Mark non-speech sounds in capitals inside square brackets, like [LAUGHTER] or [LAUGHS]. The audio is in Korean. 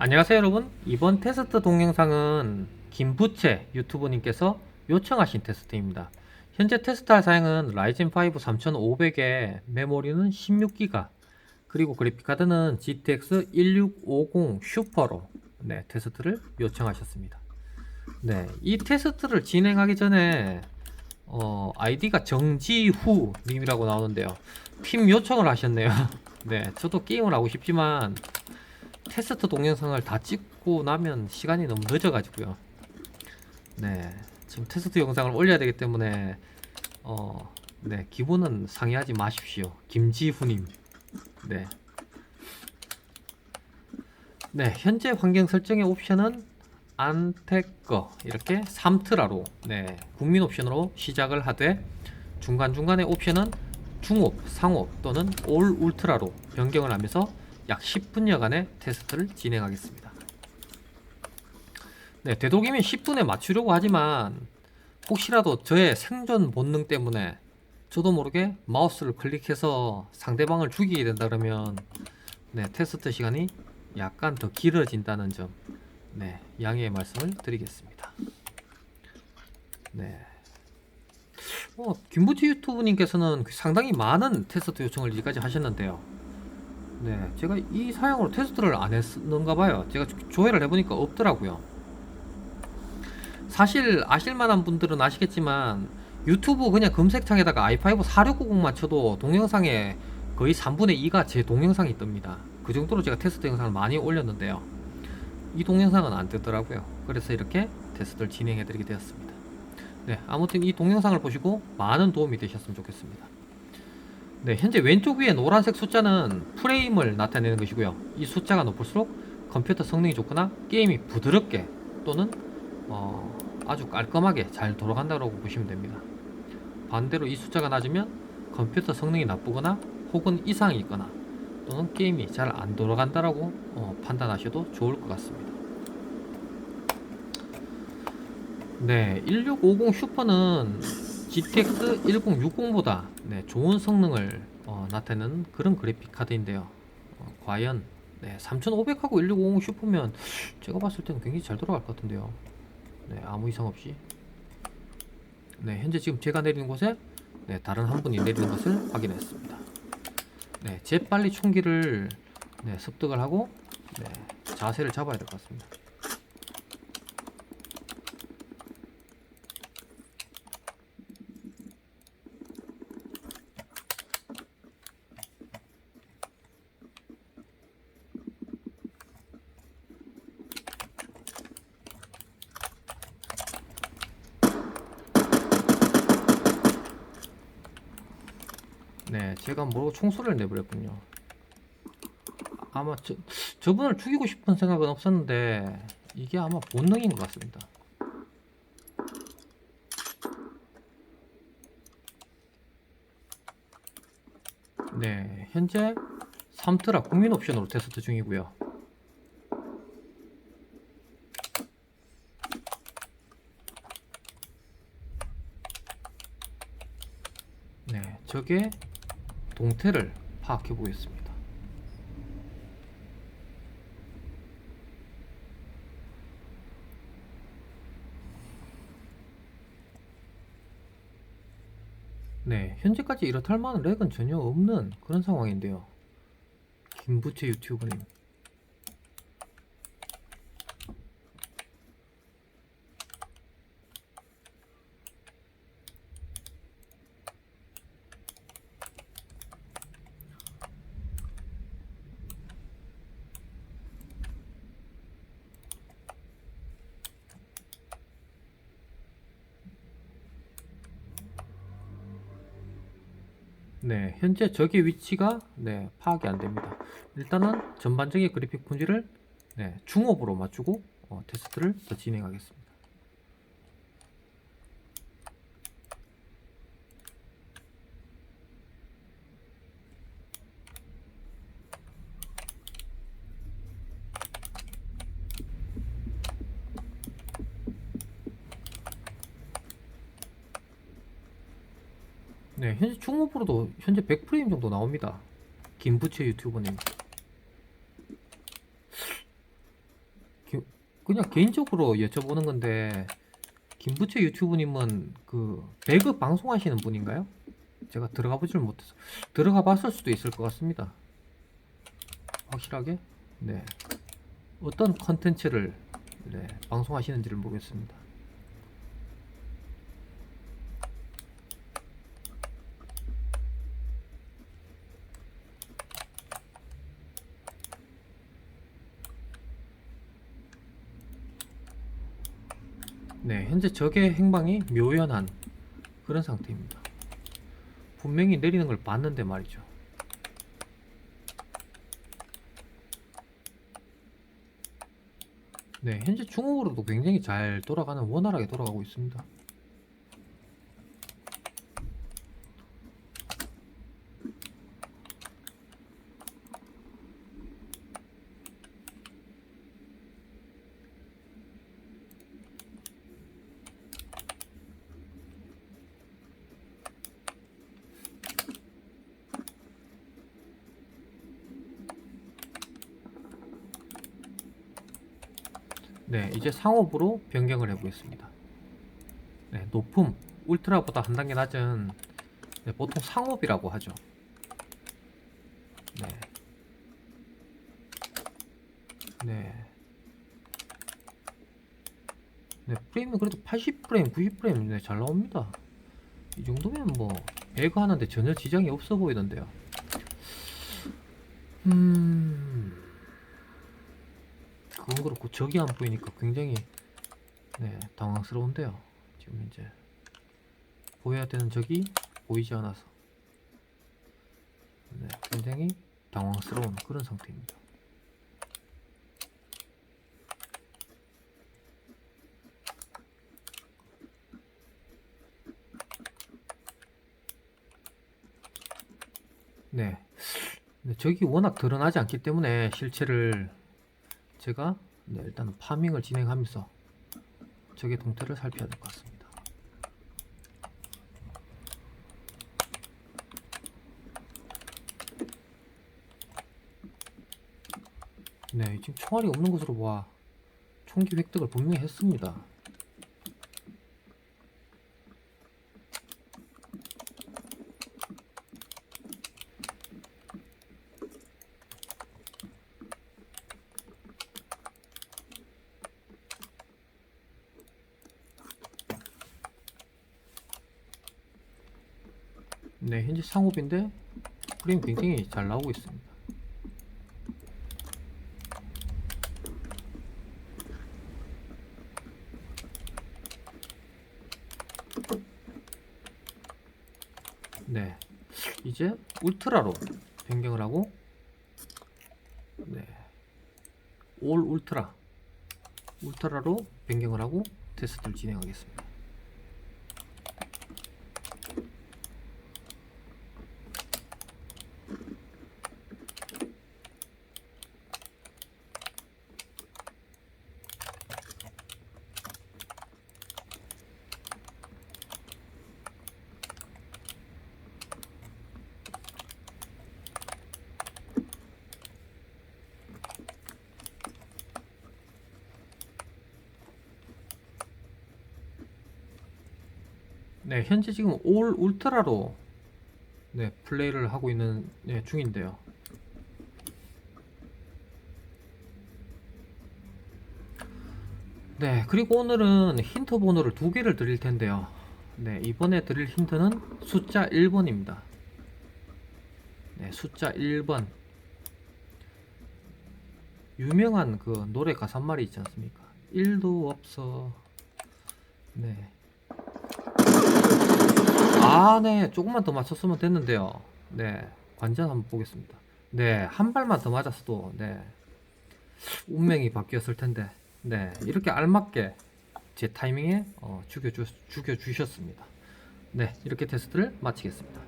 안녕하세요 여러분. 이번 테스트 동영상은 김부채 유튜버님께서 요청하신 테스트입니다. 현재 테스트할 사양은 라이젠 5 3500에 메모리는 16기가 그리고 그래픽카드는 GTX 1650 슈퍼로 네, 테스트를 요청하셨습니다. 네, 이 테스트를 진행하기 전에 어, 아이디가 정지후 님이라고 나오는데요. 팀 요청을 하셨네요. [LAUGHS] 네, 저도 게임을 하고 싶지만 테스트 동영상을 다 찍고 나면 시간이 너무 늦어가지고요. 네, 지금 테스트 영상을 올려야 되기 때문에 어, 네 기분은 상해하지 마십시오. 김지훈님. 네. 네, 현재 환경 설정의 옵션은 안테거 이렇게 3트라로 네, 국민 옵션으로 시작을 하되 중간 중간의 옵션은 중옵, 상옵 또는 올 울트라로 변경을 하면서 약 10분여간의 테스트를 진행하겠습니다. 네, 되도록이면 10분에 맞추려고 하지만 혹시라도 저의 생존 본능 때문에 저도 모르게 마우스를 클릭해서 상대방을 죽이게 된다 그러면 네, 테스트 시간이 약간 더 길어진다는 점 네, 양해의 말씀을 드리겠습니다. 네. 어, 김부지 유튜브님께서는 상당히 많은 테스트 요청을 여기까지 하셨는데요. 네, 제가 이 사양으로 테스트를 안 했는가 봐요. 제가 조회를 해보니까 없더라고요. 사실 아실만한 분들은 아시겠지만 유튜브 그냥 검색창에다가 i5 4690만 쳐도 동영상에 거의 3분의 2가 제 동영상이 뜹니다. 그 정도로 제가 테스트 영상을 많이 올렸는데요. 이 동영상은 안 뜨더라고요. 그래서 이렇게 테스트를 진행해드리게 되었습니다. 네, 아무튼 이 동영상을 보시고 많은 도움이 되셨으면 좋겠습니다. 네, 현재 왼쪽 위에 노란색 숫자는 프레임을 나타내는 것이고요. 이 숫자가 높을수록 컴퓨터 성능이 좋거나 게임이 부드럽게 또는 어, 아주 깔끔하게 잘 돌아간다고 보시면 됩니다. 반대로 이 숫자가 낮으면 컴퓨터 성능이 나쁘거나 혹은 이상이 있거나 또는 게임이 잘 안 돌아간다라고 어, 판단하셔도 좋을 것 같습니다. 네, 1650 슈퍼는 GTX 1060보다 네, 좋은 성능을 어, 나타내는 그런 그래픽 카드인데요. 어, 과연 네, 3500하고 1650 슈퍼면 제가 봤을 때는 굉장히 잘 돌아갈 것 같은데요. 네, 아무 이상 없이. 네, 현재 지금 제가 내리는 곳에 네, 다른 한 분이 내리는 것을 확인했습니다. 네, 재빨리 총기를 네, 습득을 하고 네, 자세를 잡아야 될 것 같습니다. 네, 제가 모르고 총소리를 내버렸군요. 아마 저, 저분을 죽이고 싶은 생각은 없었는데 이게 아마 본능인 것 같습니다. 네, 현재 3트라 국민 옵션으로 테스트 중이고요. 네, 저게 동태를 파악해 보겠습니다. 네, 현재까지 이렇다 할 만한 렉은 전혀 없는 그런 상황인데요. 김부채 유튜브님. 네, 현재 적의 위치가 네, 파악이 안 됩니다. 일단은 전반적인 그래픽 품질을 네, 중업으로 맞추고 어, 테스트를 더 진행하겠습니다. 네, 현재 중업으로도 현재 100프레임 정도 나옵니다. 김부채 유튜버님. 그냥 개인적으로 여쭤보는 건데 김부채 유튜브님은 그 배그 방송하시는 분인가요? 제가 들어가 보질 못해서 들어가 봤을 수도 있을 것 같습니다. 확실하게 네 어떤 컨텐츠를 네, 방송하시는지를 모르겠습니다. 네, 현재 적의 행방이 묘연한 그런 상태입니다. 분명히 내리는 걸 봤는데 말이죠. 네, 현재 중국으로도 굉장히 잘 돌아가는 원활하게 돌아가고 있습니다. 네, 이제 상업으로 변경을 해보겠습니다. 네, 높음, 울트라보다 한 단계 낮은 네, 보통 상업이라고 하죠. 네. 네. 네, 프레임이 그래도 80프레임, 90프레임 네, 잘 나옵니다. 이 정도면 뭐 배그 하는데 전혀 지장이 없어 보이던데요. 음. 그건 그렇고 적이 안 보이니까 굉장히 네 당황스러운데요. 지금 이제 보여야 되는 적이 보이지 않아서 네 굉장히 당황스러운 그런 상태입니다. 네. 네, 적이 워낙 드러나지 않기 때문에 실체를 제가 네, 일단은 파밍을 진행하면서 적의 동태를 살펴야 될 것 같습니다. 네, 지금 총알이 없는 것으로 봐 총기 획득을 분명히 했습니다. 네, 현재 상업인데 프레임 굉장히 잘 나오고 있습니다. 네, 이제 울트라로 변경을 하고 네, 올 울트라 울트라로 변경을 하고 테스트를 진행하겠습니다. 네, 현재 지금 올 울트라로 네, 플레이를 하고 있는 네, 중인데요. 네, 그리고 오늘은 힌트 번호를 두 개를 드릴 텐데요. 네, 이번에 드릴 힌트는 숫자 1번입니다. 네, 숫자 1번. 유명한 그 노래 가사 말이 있지 않습니까? 1도 없어. 네. 아, 네. 조금만 더 맞췄으면 됐는데요. 네. 관전 한번 보겠습니다. 네. 한 발만 더 맞았어도, 네. 운명이 바뀌었을 텐데, 네. 이렇게 알맞게 제 타이밍에 어, 죽여주, 죽여주셨습니다. 네. 이렇게 테스트를 마치겠습니다.